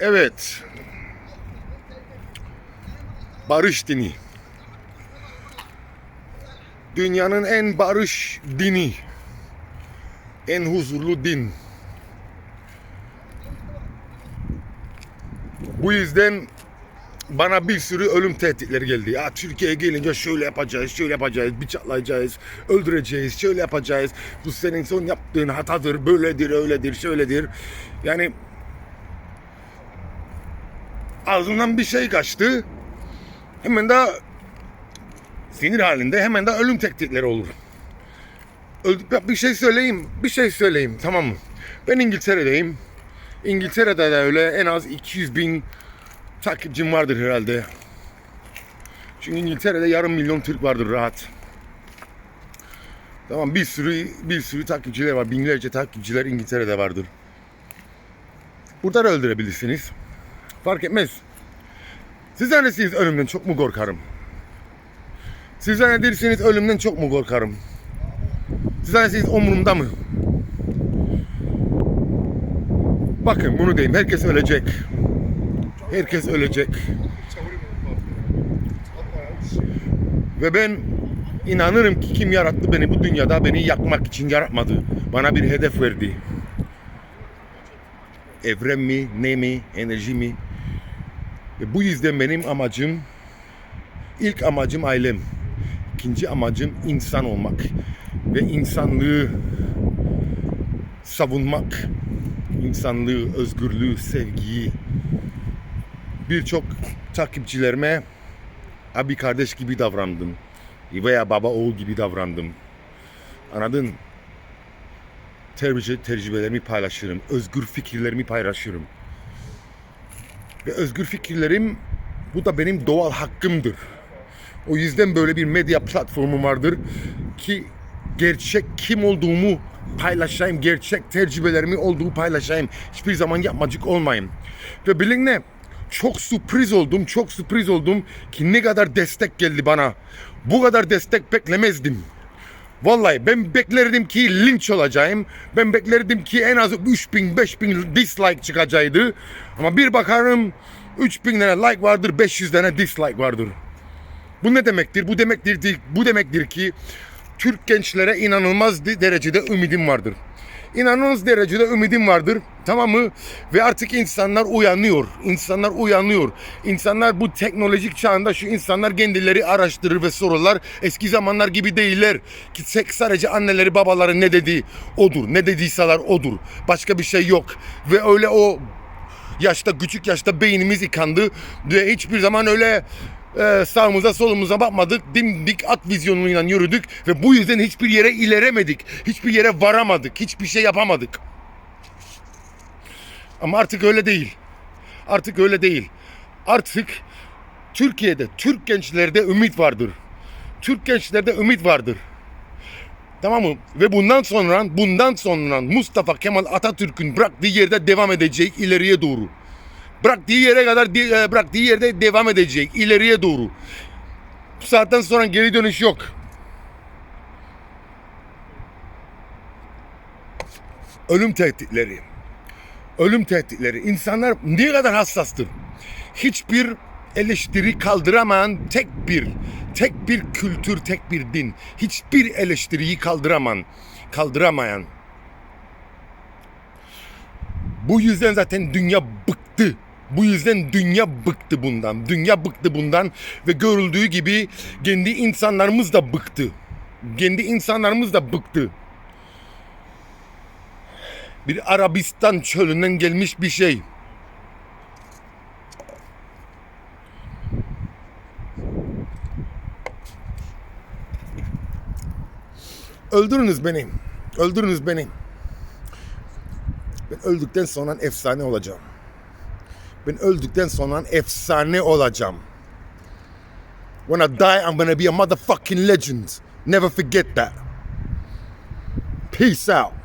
Evet. Barış dini. Dünyanın en barış dini. En huzurlu din. Bu yüzden bana bir sürü ölüm tehditleri geldi. Ya Türkiye'ye gelince şöyle yapacağız, şöyle yapacağız, bıçaklayacağız, öldüreceğiz, şöyle yapacağız. Bu senin son yaptığın hatadır, böyledir, öyledir, şöyledir. Yani ağzımdan bir şey kaçtı. Hemen de sinir halinde hemen de ölüm tehditleri olur. Bir şey söyleyeyim, bir şey söyleyeyim tamam mı? Ben İngiltere'deyim. İngiltere'de de öyle en az 200 bin takipçim vardır herhalde. Çünkü İngiltere'de yarım milyon Türk vardır rahat. Tamam bir sürü bir sürü takipçiler var. Binlerce takipçiler İngiltere'de vardır. Burada da öldürebilirsiniz. Fark etmez. Siz zannedersiniz ölümden çok mu korkarım? Siz zannedersiniz ölümden çok mu korkarım? Siz zannedersiniz umurumda mı? Bakın bunu diyeyim. Herkes ölecek. Herkes ölecek. Ve ben inanırım ki kim yarattı beni bu dünyada beni yakmak için yaratmadı. Bana bir hedef verdi. Evren mi, ne mi, enerji mi? Ve bu yüzden benim amacım, ilk amacım ailem. İkinci amacım insan olmak. Ve insanlığı savunmak. İnsanlığı, özgürlüğü, sevgiyi. Birçok takipçilerime abi kardeş gibi davrandım. Veya baba oğul gibi davrandım. Anladın? Tercih, tecrübelerimi paylaşırım. Özgür fikirlerimi paylaşırım. Ve özgür fikirlerim bu da benim doğal hakkımdır. O yüzden böyle bir medya platformu vardır ki gerçek kim olduğumu paylaşayım, gerçek tecrübelerimi olduğu paylaşayım. Hiçbir zaman yapmacık olmayayım. Ve bilin ne? Çok sürpriz oldum, çok sürpriz oldum ki ne kadar destek geldi bana. Bu kadar destek beklemezdim. Vallahi ben beklerdim ki linç olacağım. Ben beklerdim ki en az 3000 5000 dislike çıkacaktı. Ama bir bakarım 3000 tane like vardır, 500 tane dislike vardır. Bu ne demektir? Bu demektir bu demektir ki Türk gençlere inanılmaz derecede ümidim vardır. İnanılmaz derecede ümidim vardır. Tamam mı? Ve artık insanlar uyanıyor. İnsanlar uyanıyor. İnsanlar bu teknolojik çağında şu insanlar kendileri araştırır ve sorurlar. Eski zamanlar gibi değiller. Ki tek sadece anneleri babaları ne dedi odur. Ne dediyseler odur. Başka bir şey yok. Ve öyle o yaşta küçük yaşta beynimiz yıkandı. Ve hiçbir zaman öyle e, sağımıza solumuza bakmadık. Dimdik at vizyonuyla yürüdük ve bu yüzden hiçbir yere ileremedik. Hiçbir yere varamadık. Hiçbir şey yapamadık. Ama artık öyle değil. Artık öyle değil. Artık Türkiye'de, Türk gençlerde ümit vardır. Türk gençlerde ümit vardır. Tamam mı? Ve bundan sonra, bundan sonra Mustafa Kemal Atatürk'ün bıraktığı yerde devam edecek ileriye doğru. Bıraktığı yere kadar e, bıraktığı yerde devam edecek ileriye doğru. Bu saatten sonra geri dönüş yok. Ölüm tehditleri. Ölüm tehditleri. İnsanlar ne kadar hassastır. Hiçbir eleştiri kaldıramayan tek bir, tek bir kültür, tek bir din. Hiçbir eleştiriyi kaldıramayan, kaldıramayan. Bu yüzden zaten dünya bıktı. Bu yüzden dünya bıktı bundan. Dünya bıktı bundan ve görüldüğü gibi kendi insanlarımız da bıktı. Kendi insanlarımız da bıktı. Bir Arabistan çölünden gelmiş bir şey. Öldürünüz beni. Öldürünüz beni. Ben öldükten sonra efsane olacağım. Ben öldükten sonra efsane olacağım. When I die, I'm gonna be a motherfucking legend. Never forget that. Peace out.